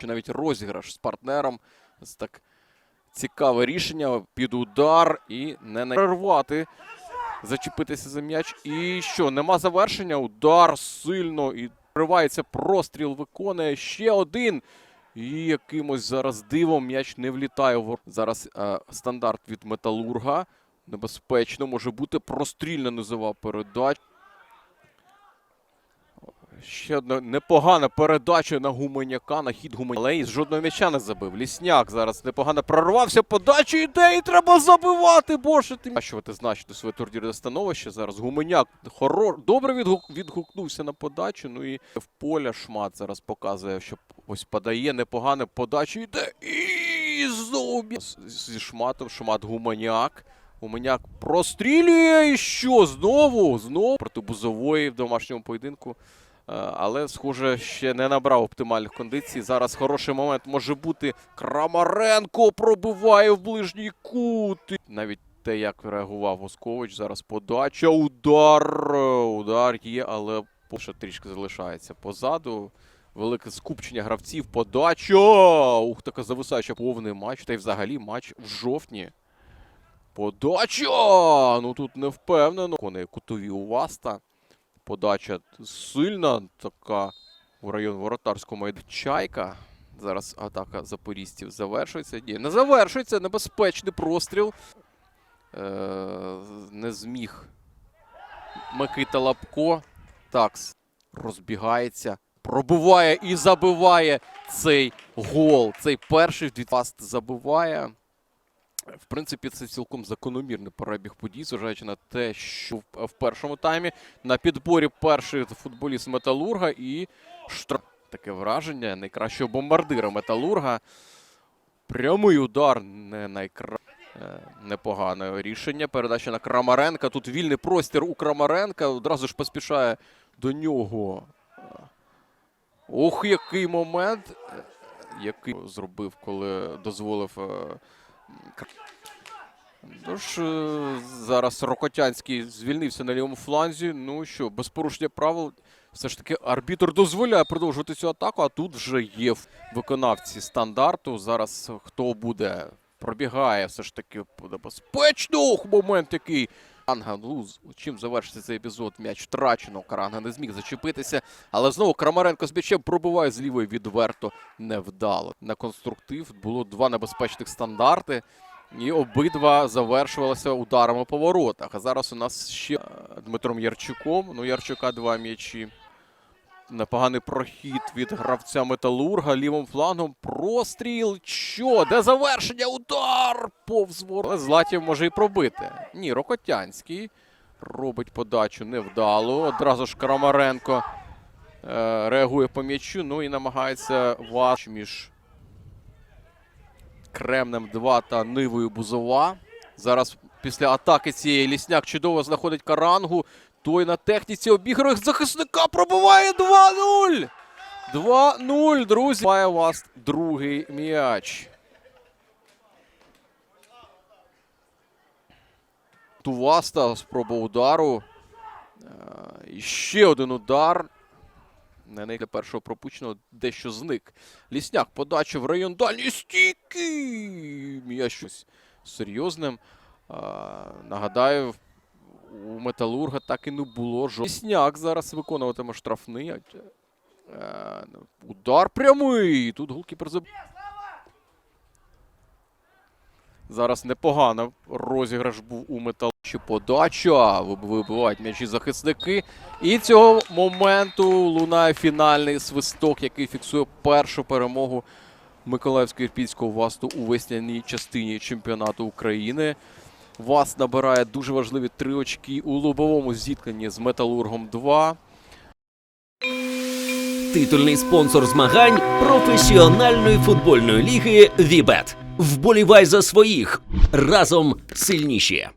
Чи навіть розіграш з партнером. З так цікаве рішення під удар і не перервати, зачепитися за м'яч. І що, нема завершення? Удар сильно і вривається простріл, виконує ще один. І якимось зараз дивом м'яч не влітає. Зараз е, стандарт від металурга. Небезпечно може бути прострільна низова передача. Ще одна непогана передача на гуменяка, на хід гуменяка. Але і жодного м'яча не забив. Лісняк зараз непогано прорвався. Подача йде і треба забивати. Боже ти. Бачувати значно своє турнірне становище. Зараз гуменяк хоро... добре відгук... відгукнувся на подачу. Ну і в поля шмат зараз показує, що ось подає непогане подача йде. І знову зі шматом. Шмат гуменяк. Гуменяк прострілює. І що? Знову? Знову проти Бузової в домашньому поєдинку. Е, Але, схоже, ще не набрав оптимальних кондицій. Зараз хороший момент може бути. Крамаренко пробиває в ближній кут. Навіть те, як реагував Воскович. Зараз подача. Удар. Е, Удар є, але ще трішки залишається позаду. Велике скупчення гравців. Подача. Ух, така зависаюча повний матч. Та й взагалі матч в жовтні. Подача! Ну тут не впевнено. Кони кутові у Васта. Подача сильна, така в район воротарського майдану. Чайка. Зараз атака запорізців завершується. Ні, не завершується. Небезпечний простріл. Е, не зміг Микита Лапко. Такс розбігається. Пробиває і забиває цей гол. Цей перший Фаст забиває. В принципі, це цілком закономірний перебіг подій, зважаючи на те, що в- першому таймі на підборі перший футболіст Металурга і штраф. Таке враження найкращого бомбардира Металурга. Прямий удар не найкра... е, непогане рішення. Передача на Крамаренка. Тут вільний простір у Крамаренка. Одразу ж поспішає до нього. Ох, який момент, е, який зробив, коли дозволив. Тож е, зараз Рокотянський звільнився на лівому фланзі. Ну що, без порушення правил, все ж таки арбітр дозволяє продовжувати цю атаку, а тут вже є виконавці стандарту. Зараз хто буде, пробігає все ж таки небезпечно. Ох, момент який. Ну, чим завершиться цей епізод? М'яч втрачено. Каранга не зміг зачепитися. Але знову Крамаренко з м'ячем пробиває з лівої відверто невдало. На конструктив було два небезпечних стандарти. І обидва завершувалися ударами по воротах. А зараз у нас ще е, Дмитром Ярчуком. Ну, Ярчука два м'ячі. Непоганий прохід від гравця Металурга лівим флангом. Простріл. Що? Де завершення? Удар! Повз ворот. Златів може і пробити. Ні, Рокотянський робить подачу невдало. Одразу ж Крамаренко е, реагує по м'ячу. Ну і намагається ваш між Кремнем 2 та Нивою Бузова. Зараз після атаки цієї лісняк чудово знаходить карангу. Той на техніці обігрує захисника пробиває 2-0. 2-0, друзі. Має вас другий м'яч. Туваста спроба удару. Е, І ще один удар. Не для першого пропущеного дещо зник. Лісняк подача в район дальньої стійки. М'яч щось серйозним. А, нагадаю, у Металурга так і не було жодного. Лісняк зараз виконуватиме штрафний. Е, удар прямий. Тут голкіпер заб... Зараз непогано розіграш був у метал. Подача. Виб- Вибивають м'ячі захисники. І цього моменту лунає фінальний свисток, який фіксує першу перемогу Миколаївського ірпінського ВАСТу у весняній частині чемпіонату України. ВАСТ набирає дуже важливі три очки у лобовому зіткненні з Металургом 2. Титульний спонсор змагань професіональної футбольної ліги Вібет. Вболівай за своїх разом сильніші.